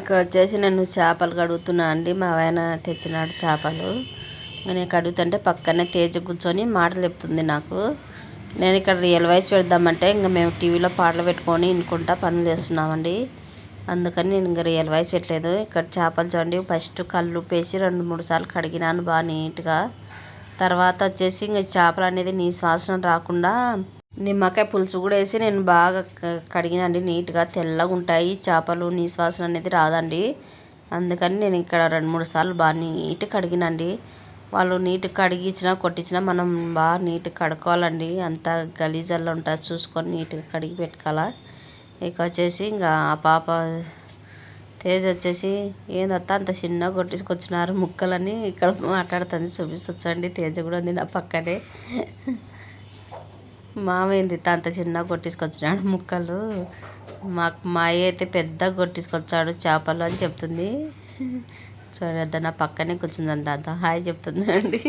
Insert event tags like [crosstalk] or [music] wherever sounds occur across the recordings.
ఇక్కడ వచ్చేసి నేను చేపలు కడుగుతున్నా అండి. మా ఆయన తెచ్చినాడు చేపలు. నేను కడుగుతుంటే పక్కనే తేజ కూర్చొని మాటలు చెప్తుంది నాకు. నేను ఇక్కడ రియల్ వాయిస్ పెడదామంటే ఇంకా మేము టీవీలో పాటలు పెట్టుకొని ఇనుకుంటా పనులు చేస్తున్నామండి. అందుకని నేను ఇంకా రియల్ వాయిస్ పెట్టలేదు. ఇక్కడ చేపలు చూడండి. ఫస్ట్ కళ్ళు పేసి రెండు మూడు సార్లు కడిగినాను బాగా నీట్గా. తర్వాత వచ్చేసి ఇంకా చేపలు అనేది నీ శ్వాసన రాకుండా నిమ్మకాయ పులుసు కూడా వేసి నేను బాగా కడిగినండి. నీట్గా తెల్లగా ఉంటాయి. చేపలు నీశ్వాసన అనేది రాదండి. అందుకని నేను ఇక్కడ రెండు మూడు సార్లు బాగా నీట్గా కడిగినండి. వాళ్ళు నీట్గా కడిగించినా కొట్టించినా మనం బాగా నీట్గా కడుక్కోవాలండి. అంత గలీజల్లో ఉంటుంది చూసుకొని నీట్గా కడిగి పెట్టుకోవాలా. ఇక వచ్చేసి ఇంకా ఆ పాప తేజ్ వచ్చేసి ఏందత్త అంత చిన్నగా కొట్టించుకొచ్చినారు ముక్కలని? ఇక్కడ మాట్లాడుతుంది. చూపిస్తొచ్చండి తేజ కూడా ఉంది నా పక్కనే. మామేంది అంత చిన్నగా కొట్టించుకొచ్చినాడు ముక్కలు. మాకు మా అయ్య అయితే పెద్దగా కొట్టించుకొచ్చాడు చేపలు అని చెప్తుంది. చూడద్ద నా పక్కనే కూర్చుందండి అంత హాయ్ చెప్తుందండి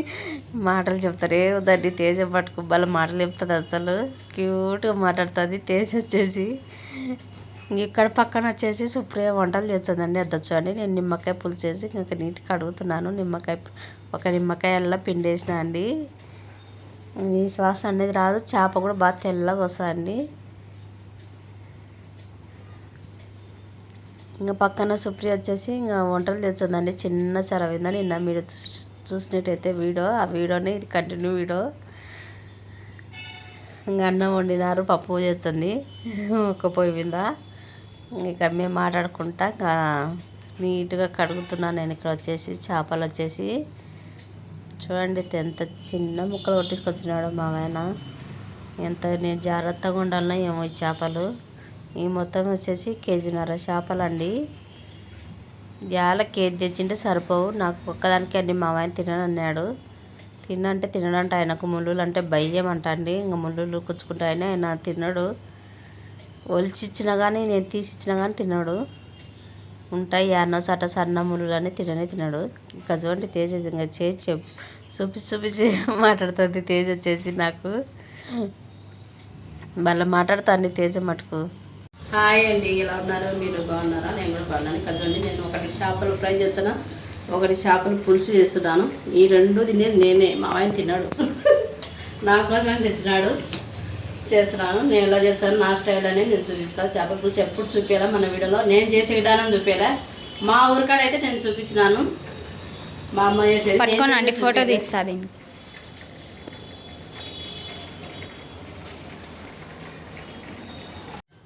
మాటలు చెప్తారే ఉందండి తేజ పట్టుకు వాళ్ళ మాటలు చెప్తుంది అసలు. క్యూట్గా మాట్లాడుతుంది తేజ వచ్చేసి. ఇక్కడ పక్కన వచ్చేసి సుప్రియ వంటలు చేస్తుందండి అద్ద చూడండి. నేను నిమ్మకాయ పులుసు చేసి ఇంకా నీట్గా కడుగుతున్నాను నిమ్మకాయ ఒక నిమ్మకాయల్లో పిండేసిన అండి. ఈ శ్వాస అనేది రాదు చేప కూడా బాగా తెల్లగా వస్తుందండి. ఇంకా పక్కన సుప్రియ వచ్చేసి ఇంకా వంటలు తెచ్చిందండి. చిన్న చరవిందని నిన్న మీరు చూ- చూసినట్టయితే వీడియో ఆ వీడియోనే ఇది కంటిన్యూ వీడియో. ఇంకా అన్నం వండినారు పప్పు చేస్తుంది ఒక పొయ్యి మీద. ఇక మేము మాట్లాడుకుంటా ఇంకా నీట్గా కడుగుతున్నాను నేను ఇక్కడ వచ్చేసి చేపలు వచ్చేసి. చూడండి ఎంత చిన్న ముక్కలు కొట్టించుకొచ్చినాడు మా ఆయన. ఎంత నేను జాగ్రత్తగా ఉండాలన్నా ఏమో ఈ చేపలు. ఈ మొత్తం వచ్చేసి కేజీన్నర చేపలు అండి ఇవాళ కేజీ తెచ్చింటే సరిపోవు. నాకు ఒక్కదానికి అండి మా ఆయన తిననన్నాడు తినంటే తినడంటే ఆయనకు ముళ్ళులు అంటే భయం అంట అండి. ఇంకా ముళ్ళులు కుచ్చుకుంటాయని ఆయన తినడు. ఒలిచి ఇచ్చినా కానీ నేను తీసి ఇచ్చినా కానీ తినడు. ఉంటాయి. అన్న సట సన్న ముళ్ళని తిననే తినడు. ఇంకా చూడండి తేజ ఇంకా చేసి చెప్పు చూపి చూపించి మాట్లాడుతుంది తేజ వచ్చేసి నాకు. మళ్ళీ మాట్లాడుతాను తేజ మటుకు. హాయ్ అండి ఎలా ఉన్నారు? మీరు బాగున్నారా? నేను కూడా బాగున్నాను. ఇంకా చూడండి నేను ఒకటి చేపలు ఫ్రై చేస్తున్నా. ఒకటి చేపలు పులుసు చేస్తున్నాను. ఈ రెండు తినేది నేనే. మా ఆయన తిన్నాడు [laughs] నా కోసం తెచ్చినాడు. చేస్తున్నాను. నేను ఎలా చేస్తాను నా స్టైల్ అనేది నేను చూపిస్తాను చేపల పులుసు ఎప్పుడు చూపించాలా మన వీడియోలో. నేను చేసే విధానం చూపించాలా మా ఊరికాడ అయితే నేను చూపించినాను. మా అమ్మ చేసేది ఫోటో చూపించలే. తీస్తా దీన్ని.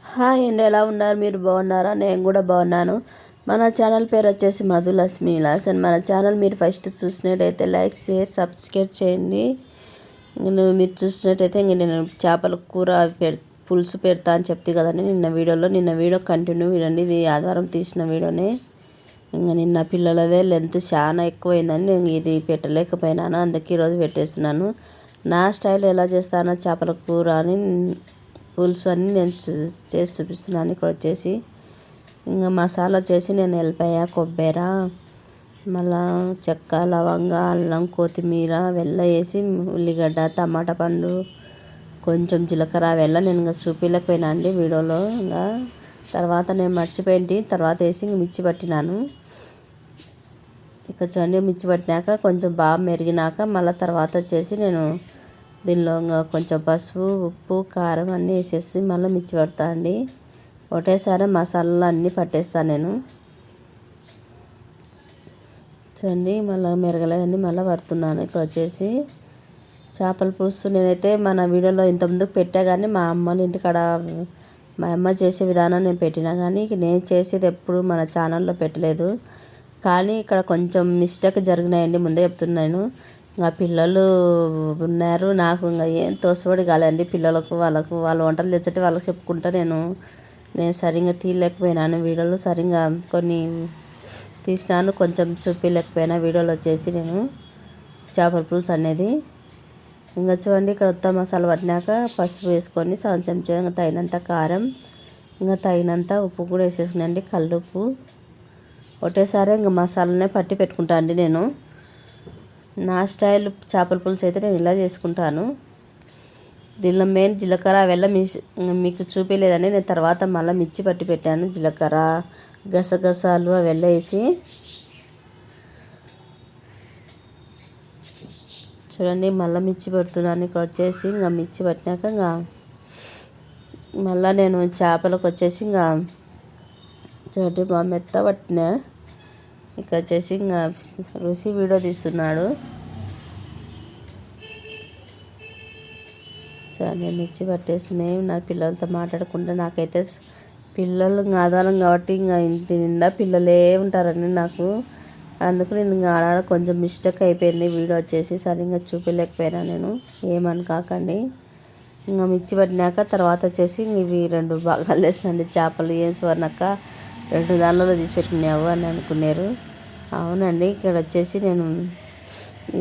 హాయ్ అండి ఎలా ఉన్నారు? మీరు బాగున్నారా? నేను కూడా బాగున్నాను. మన ఛానల్ పేరు వచ్చేసి మధులక్ష్మి లాసన్ మన ఛానల్ మీరు ఫస్ట్ చూసినట్టయితే లైక్ షేర్ సబ్స్క్రైబ్ చేయండి. ఇంకా నువ్వు మీరు చూసినట్టయితే ఇంక నేను చేపల కూర పె పులుసు పెడతా అని చెప్తే కదండి నిన్న వీడియోలో. నిన్న వీడియో కంటిన్యూ వినండి. ఇది ఆధారం తీసిన వీడియోనే. ఇంకా నిన్న పిల్లలదే లెంత్ చాలా ఎక్కువైందని నేను ఇది పెట్టలేకపోయినాను. అందుకే ఈరోజు పెట్టేస్తున్నాను. నా స్టైల్ ఎలా చేస్తానో చేపల కూర అని పులుసు అని నేను చూ చేసి చూపిస్తున్నాను. ఇక్కడ వచ్చేసి ఇంకా మసాలా చేసి నేను వెళ్ళిపోయా కొబ్బరి మళ్ళా చెక్క లవంగ అల్లం కొత్తిమీర వెల్ల వేసి ఉల్లిగడ్డ టమాటా పండు కొంచెం జీలకర్ర వెల్ల. నేను ఇంకా చూపించలేకపోయినా అండి వీడియోలో. ఇంకా తర్వాత నేను మర్చిపోయింటి. తర్వాత వేసి ఇంక మిర్చి పట్టినాను. ఇక చూడండి మిర్చి పట్టినాక కొంచెం బాగా మెరిగినాక మళ్ళీ తర్వాత వచ్చేసి నేను దీనిలో ఇంకా కొంచెం పసుపు ఉప్పు కారం అన్నీ వేసేసి మళ్ళీ మిర్చి పడతా అండి. ఒకటేసారి మసాలాలు అన్నీ పట్టేస్తాను నేను. చూడండి మళ్ళీ మెరగలేదండి మళ్ళీ పడుతున్నాను. ఇక్కడ వచ్చేసి చేపల పులుసు నేనైతే మన వీడియోలో ఇంతకుముందు పెట్టా కానీ మా అమ్మని ఇంటికాడ మా అమ్మ చేసే విధానం నేను పెట్టినా కానీ నేను చేసేది ఎప్పుడు మన ఛానల్లో పెట్టలేదు. కానీ ఇక్కడ కొంచెం మిస్టేక్ జరిగినాయండి ముందే చెప్తున్నాను. ఇంకా పిల్లలు ఉన్నారు. నాకు ఇంకా ఏం తోసబడి కాలేదండి. పిల్లలకు వాళ్ళకు వాళ్ళు వంటలు తెచ్చటే వాళ్ళకి చెప్పుకుంటా నేను. నేను సరిగ్గా తీయలేకపోయినాను. వీడియోలు సరిగ్గా కొన్ని తీసినాను. కొంచెం చూపించలేకపోయినా వీడియోలో వచ్చేసి నేను చేపల పులుసు అనేది. ఇంకా చూడండి ఇక్కడ ఉత్త మసాలా పట్టినాక పసుపు వేసుకొని సగం చెంచా ఇంకా తగినంత కారం ఇంకా తగినంత ఉప్పు కూడా వేసేసుకున్నాండి కల్లుప్పు. ఒకటేసారి ఇంకా మసాలానే పట్టి పెట్టుకుంటా అండి నేను. నా స్టైల్ చేపల పులుసు అయితే నేను ఇలా చేసుకుంటాను. దీనిలో మెయిన్ జీలకర్ర వెల్ల మిస్ మీకు చూపించలేదని నేను తర్వాత మళ్ళీ మిర్చి పట్టి పెట్టాను. జీలకర్ర గసగసాలు అవి వెళ్ళేసి చూడండి మళ్ళీ మిర్చి పెడుతున్నాను. ఇక్కడ వచ్చేసి ఇంకా మిర్చి పట్టినాక ఇంకా మళ్ళీ నేను చేపలకు వచ్చేసి ఇంకా చూడండి మా మెత్త పట్టిన. ఇక్కడ వచ్చేసి ఇంకా రుచి వీడియో తీస్తున్నాడు. చాలా నేను మిర్చి పట్టేసినాయి నా పిల్లలతో మాట్లాడకుండా నాకైతే పిల్లలు ఇంకా ఆధారం కాబట్టి ఇంకా ఇంటి నిండా పిల్లలే ఉంటారండి నాకు. అందుకు నేను ఇంకా ఆడ కొంచెం మిస్టేక్ అయిపోయింది వీడియో వచ్చేసి. సరిగ్గా చూపించలేకపోయినా నేను. ఏమనుకాకండి ఇంకా మిర్చి పట్టినాక తర్వాత వచ్చేసి ఇవి రెండు భాగాలు వేసినండి చేపలు ఏం సువర్ణక్క రెండు దానిలో తీసిపెట్టినావు అని అనుకున్నారు. అవునండి ఇక్కడ వచ్చేసి నేను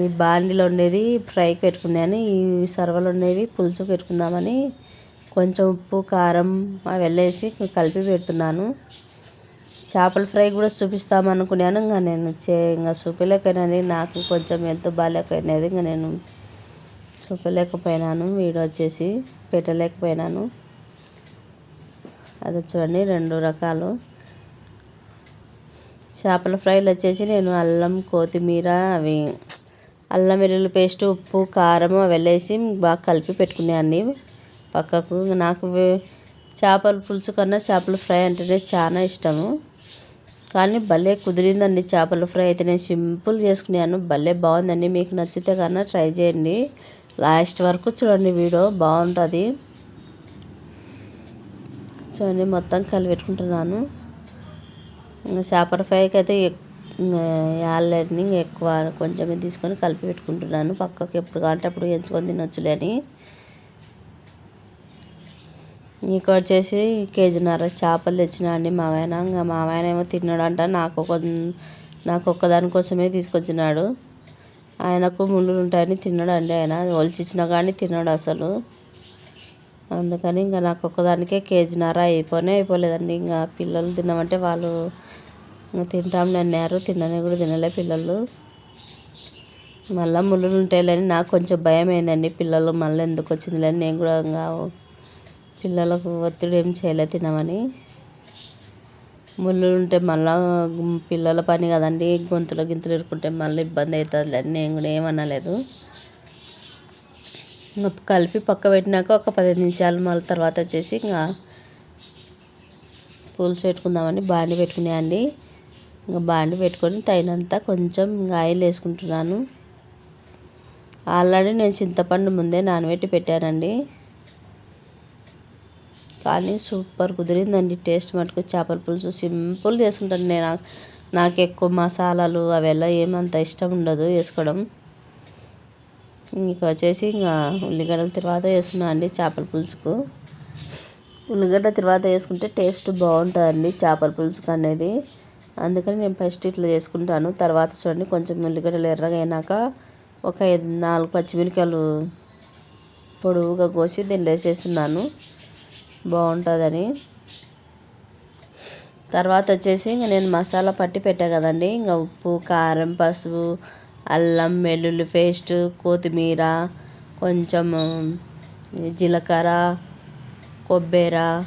ఈ బాండిలో ఉండేది ఫ్రైకి పెట్టుకున్నాను. ఈ సర్వలు ఉండేవి పులుసు పెట్టుకుందామని కొంచెం ఉప్పు కారం అవి వెళ్ళేసి కలిపి పెడుతున్నాను. చేపల ఫ్రై కూడా చూపిస్తామనుకున్నాను. ఇంకా నేను చే ఇంకా చూపలేకపోయినాను. నాకు కొంచెం హెల్త్ బాగాలేకపోయినది. ఇంకా నేను చూపలేకపోయినాను. వీడియో వచ్చేసి పెట్టలేకపోయినాను. అది చూడండి రెండు రకాలు. చేపల ఫ్రైలు వచ్చేసి నేను అల్లం కొత్తిమీర అవి అల్లం వెల్లుల్లి పేస్ట్ ఉప్పు కారం అవి వెళ్ళేసి బాగా కలిపి పెట్టుకునేవాడిని పక్కకు. నాకు చేపల పులుసు కన్నా చేపల ఫ్రై అంటేనే చాలా ఇష్టము. కానీ భలే కుదిరిందండి చేపల ఫ్రై అయితే. నేను సింపుల్ చేసుకున్నాను భలే బాగుందండి. మీకు నచ్చితే కన్నా ట్రై చేయండి. లాస్ట్ వరకు చూడండి వీడియో. బాగుంటుంది. చూడండి మొత్తం కలిపి పెట్టుకుంటున్నాను. ఇంకా చేపల ఫ్రైకి అయితే ఎక్- ఎక్కువ. కొంచెమే తీసుకొని కలిపి పెట్టుకుంటున్నాను. పక్కకు ఎప్పుడు కావాలంటే అప్పుడు ఎంచుకొని తినొచ్చులేని ఇంకా వచ్చేసి కేజీన్నర చేపలు తెచ్చినా అండి మా ఆయన ఇంకా మా ఆయన ఏమో తిన్నాడంట. నాకు ఒక నాకు ఒక్కదాని కోసమే తీసుకొచ్చినాడు. ఆయనకు ముళ్ళు ఉంటాయని తిన్నాడండి ఆయన. ఒలిచిచ్చినా కానీ తిన్నాడు అసలు. అందుకని ఇంకా నాకు ఒక్కదానికే కేజీన్నర అయిపోనే అయిపోలేదండి. ఇంకా పిల్లలు తిన్నామంటే వాళ్ళు ఇంకా తింటాంలే అన్నారు. తినని కూడా తినలే పిల్లలు. మళ్ళీ ముళ్ళు ఉంటాయిలేని నాకు కొంచెం భయం అయిందండి పిల్లలు మళ్ళీ ఎందుకు వచ్చింది నేను కూడా ఇంకా పిల్లలకు ఒత్తిడి ఏం చేయలే తినమని. ముళ్ళు ఉంటే మళ్ళా పిల్లల పని కదండి గొంతులో గింతులు ఇరుకుంటే మళ్ళీ ఇబ్బంది అవుతుంది అని నేను కూడా ఏమనలేదు కలిపి పక్క పెట్టినాక ఒక పదిహేను నిమిషాలు మళ్ళీ తర్వాత వచ్చేసి ఇంకా పులుసు పెట్టుకుందామని బాండి పెట్టుకునేయండి ఇంకా బాండి పెట్టుకొని తగినంత కొంచెం ఇంకా ఆయిల్ వేసుకుంటున్నాను. ఆల్రెడీ నేను చింతపండు ముందే నానబెట్టి పెట్టానండి. కానీ సూపర్ కుదిరిందండి. టేస్ట్ మటుకు చేపల పులుసు సింపుల్ చేసుకుంటాను. నేను నాకు ఎక్కువ మసాలాలు అವೆಲ್ಲ ఏమంత ఇష్టం ఉండదు వేసుకోవడం. ఇంకా వచ్చేసి ఇంకా ఉల్లిగడ్డ తర్వాత వేస్తున్నా అండి చేపల పులుసుకు. ఉల్లిగడ్డ తర్వాత వేసుకుంటే టేస్ట్ బాగుంటుందండి చేపల పులుసుకు అనేది. అందుకని నేను ఫస్ట్ ఇట్లా చేసుకుంటాను. తర్వాత చూడండి కొంచెం ఉల్లిగడ్డలు ఎర్రగా అయినాక ఒక నాలుగు పచ్చిమిరకాయలు పొడవుగా కోసి దీన్ని వేసేస్తున్నాను బాగుంటుందని. తర్వాత వచ్చేసి ఇంక నేను మసాలా పట్టి పెట్టా కదండి. ఇంకా ఉప్పు కారం పసుపు అల్లం వెల్లుల్లి పేస్ట్ కొత్తిమీర కొంచెం జీలకర్ర కొబ్బెర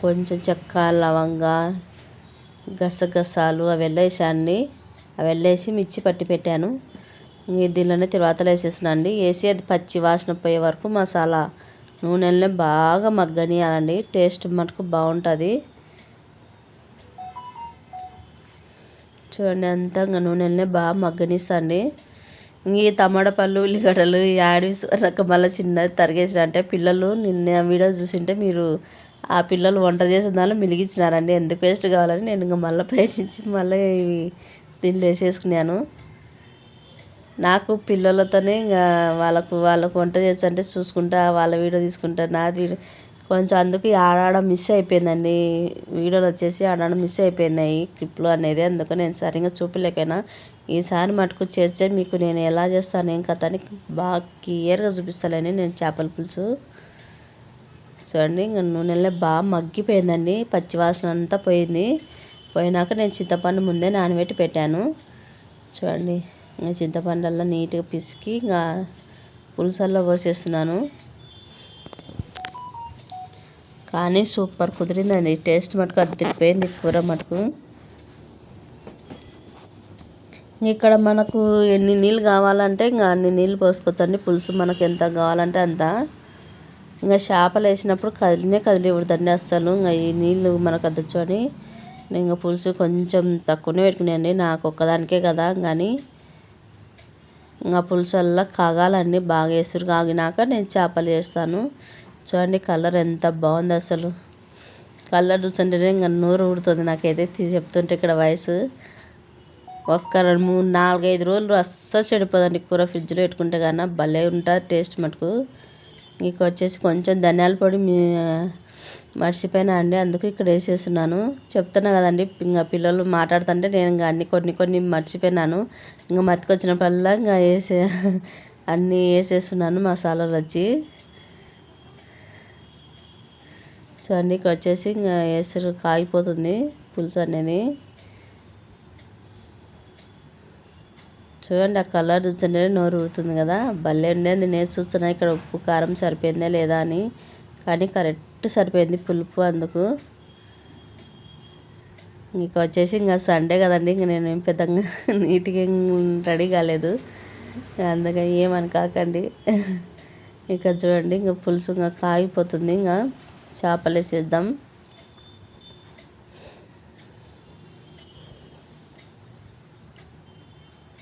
కొంచెం చెక్క లవంగా గసగసాలు అవి వేసానండి అవి వెళ్ళేసి మిర్చి పట్టి పెట్టాను. దీనిలోనే తిరువాతలు వేసేసినా అండి. వేసి అది పచ్చి వాసన పోయే వరకు మసాలా నూనెలనే బాగా మగ్గనియాలండి. టేస్ట్ మటుకు బాగుంటుంది. చూడండి అంతా ఇంకా నూనెలనే బాగా మగ్గనిస్తండి ఇంక ఈ టమాటా పళ్ళు ఉల్లిగడ్డలు ఈ ఆడి రక మళ్ళీ చిన్నది తరిగేసిన అంటే పిల్లలు నిన్న వీడియో చూసింటే మీరు ఆ పిల్లలు వంట చేసిన దానిలో మిలిగించినారండి ఎందుకు వేస్ట్ కావాలని నేను ఇంకా మళ్ళీ పైనుంచి మళ్ళీ ఇవి దీనిలో వేసేసుకున్నాను. నాకు పిల్లలతోనే ఇంకా వాళ్ళకు వాళ్ళకు వంట చేస్తుంటే చూసుకుంటా వాళ్ళ వీడియో తీసుకుంటా నాది వీడియో. కొంచెం అందుకు ఆడాడ మిస్ అయిపోయిందండి. వీడియోలు వచ్చేసి ఆడాడ మిస్ అయిపోయినాయి క్లిప్లు అనేది. అందుకు నేను సరిగ్గా చూపలేకైనా ఈసారి మటుకు చేస్తే మీకు నేను ఎలా చేస్తాను ఏం కథ అని బాగా క్లియర్గా చూపిస్తానని నేను చేపల పులుసు. చూడండి ఇంకా నూనెలో బాగా మగ్గిపోయిందండి. పచ్చివాసన అంతా పోయింది. పోయినాక నేను చింతపండు ముందే నానబెట్టి పెట్టాను. చూడండి. ఇంకా నీట్గా పిసికి ఇంకా పులుసల్లో పోసేస్తున్నాను. కానీ సూపర్ కుదిరిందండి. టేస్ట్ మటుకు అది తిప్పింది కూర మటుకు. ఇక్కడ మనకు ఎన్ని నీళ్ళు కావాలంటే ఇంకా అన్ని నీళ్ళు పోసుకోవచ్చండి. పులుసు మనకు ఎంత కావాలంటే అంత. ఇంకా చేపలు వేసినప్పుడు కదిలినే కదిలివద్దండి అస్సలు. ఇంకా ఈ నీళ్ళు మనకు అద్దచ్చు అని. ఇంకా పులుసు కొంచెం తక్కువనే పెట్టుకున్నాయండి నాకు ఒక్కదానికే కదా. కానీ ఇంకా పులుసల్లో కాగాలన్నీ బాగా వేస్తారు కాగినాక నేను చేపలు చేస్తాను. చూడండి కలర్ ఎంత బాగుంది అసలు. కలర్ చూస్తుంటేనే ఇంకా నోరు ఊడుతుంది నాకైతే చెప్తుంటే ఇక్కడ వయసు. ఒక్క రెండు మూడు నాలుగైదు రోజులు అస్సలు చెడిపోదండి. కూర ఫ్రిడ్జ్లో పెట్టుకుంటే కానీ భలే ఉంటుంది టేస్ట్ మటుకు. ఇంక వచ్చేసి కొంచెం ధనియాల పొడి మీ మర్చిపోయినా అండి. అందుకు ఇక్కడ వేసేస్తున్నాను. చెప్తున్నా కదండి ఇంకా పిల్లలు మాట్లాడుతుంటే నేను ఇంకా అన్ని కొన్ని కొన్ని మర్చిపోయినాను. ఇంకా మతికొచ్చినప్పుడల్లా ఇంకా వేసే అన్నీ వేసేస్తున్నాను మసాలాలు వచ్చి. సో అన్నీ ఇక్కడ వచ్చేసి ఇంకా వేసరు కాగిపోతుంది పులుసు అనేది. చూడండి ఆ కలర్ చూస్తుంటే నోరు ఊరుతుంది కదా. భలే ఉండేది నేను చూస్తున్నా ఇక్కడ ఉప్పు కారం సరిపోయిందా లేదా అని. కానీ కరెక్ట్ సరిపోయింది పులుపు అందుకు. ఇంకా వచ్చేసి ఇంకా సండే కదండి ఇంక నేను ఏం పెద్దగా నీట్గా రెడీ కాలేదు. అందుకని ఏమని కాకండి ఇక చూడండి ఇంకా పులుసు ఇంకా కాగిపోతుంది. ఇంకా చేపలు వేసేద్దాం.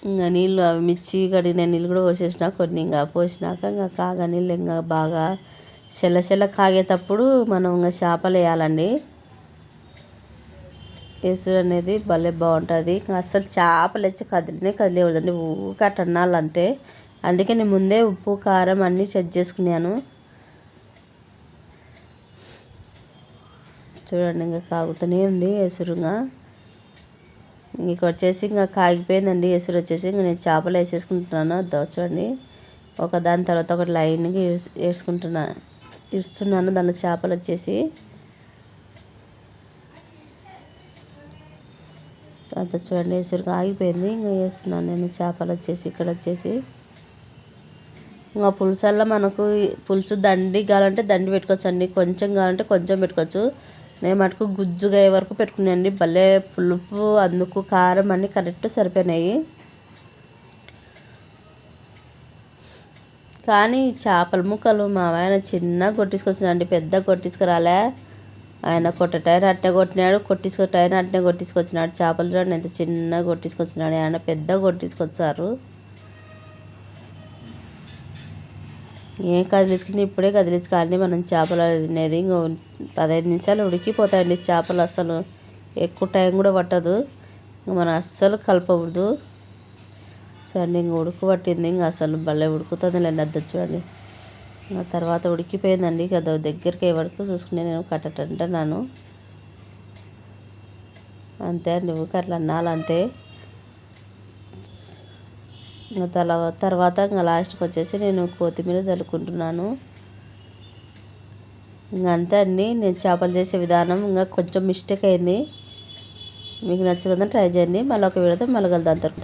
ఇంకా నీళ్ళు అవి మిర్చి కడిగిన నీళ్ళు కూడా పోసేసిన కొన్ని ఇంకా పోసినాక ఇంకా కాగా నీళ్ళు ఇంకా బాగా సెల సెల కాగేటప్పుడు మనం ఇంకా చేపలు వేయాలండి. ఎసురు అనేది భలే బాగుంటుంది. ఇంకా అస్సలు చేపలు వచ్చి కదిలినే కదిలేవద్దండి. ఊరికే అట్ట అన్నాళ్ళు అంతే. అందుకే నేను ముందే ఉప్పు కారం అన్నీ సెట్ చేసుకున్నాను. చూడండి ఇంకా కాగుతూనే ఉంది ఎసురుగా ఇంక వచ్చేసి ఇంకా కాగిపోయిందండి. ఎసురు వచ్చేసి ఇంకా నేను చేపలు వేసేసుకుంటున్నాను. దో చూడండి. ఒక దాని తర్వాత ఒకటి లైన్గా వేసుకుంటున్నాను ఇస్తున్నాను. దాని చేపలు వచ్చేసి. అంత చూడండి. ఎసురు ఆగిపోయింది. ఇంకా వేస్తున్నాను నేను. చేపలు వచ్చేసి ఇక్కడ వచ్చేసి. ఇంకా పులుసల్లో మనకు పులుసు దండి కావాలంటే దండి పెట్టుకోవచ్చు అండి కొంచెం కావాలంటే కొంచెం పెట్టుకోవచ్చు. నేను మటుకు గుజ్జుగా అయ్యే వరకు పెట్టుకున్నానండి. భలే పులుపు అందుకు కారం అన్నీ కరెక్ట్ సరిపోయినాయి. కానీ చేపల ముక్కలు మా ఆయన చిన్న కొట్టించుకొచ్చినండి పెద్ద కొట్టించుకురాలే. ఆయన కొట్టటైన అట్నే కొట్టినాడు కొట్టించుకొట్టైన అట్నే కొట్టించుకొచ్చినాడు. చేపలు చూడండి ఎంత చిన్న కొట్టించుకొచ్చినాడు. ఆయన పెద్ద కొట్టించుకొచ్చారు. ఏం కదిలించుకుంటే ఇప్పుడే కదిలించుకోండి మనం చేపలు తినేది. ఇంకో పదహైదు నిమిషాలు ఉడికిపోతాయండి చేపలు అస్సలు ఎక్కువ టైం కూడా పట్టదు. మనం అస్సలు కలపకూడదు. చూడండి ఇంక ఉడుకు పట్టింది. ఇంక అసలు భలే ఉడుకుతుంది లేండి అద్దె చూడండి తర్వాత ఉడికిపోయిందండి. కదా దగ్గరికి అయ్యే వరకు చూసుకునే నేను కట్టటంటున్నాను అంతే అండి ఊరికే అట్లా అన్నాలంతే. ఇంకా తల తర్వాత ఇంకా లాస్ట్కి వచ్చేసి నేను కొత్తిమీర చల్లుకుంటున్నాను. ఇంకా అంతే అండి. నేను చేపలు చేసే విధానం ఇంకా కొంచెం మిస్టేక్ అయింది. మీకు నచ్చుతుందని ట్రై చేయండి. మళ్ళీ ఒక వీడియోతో మళ్ళీ కలుద్దాం.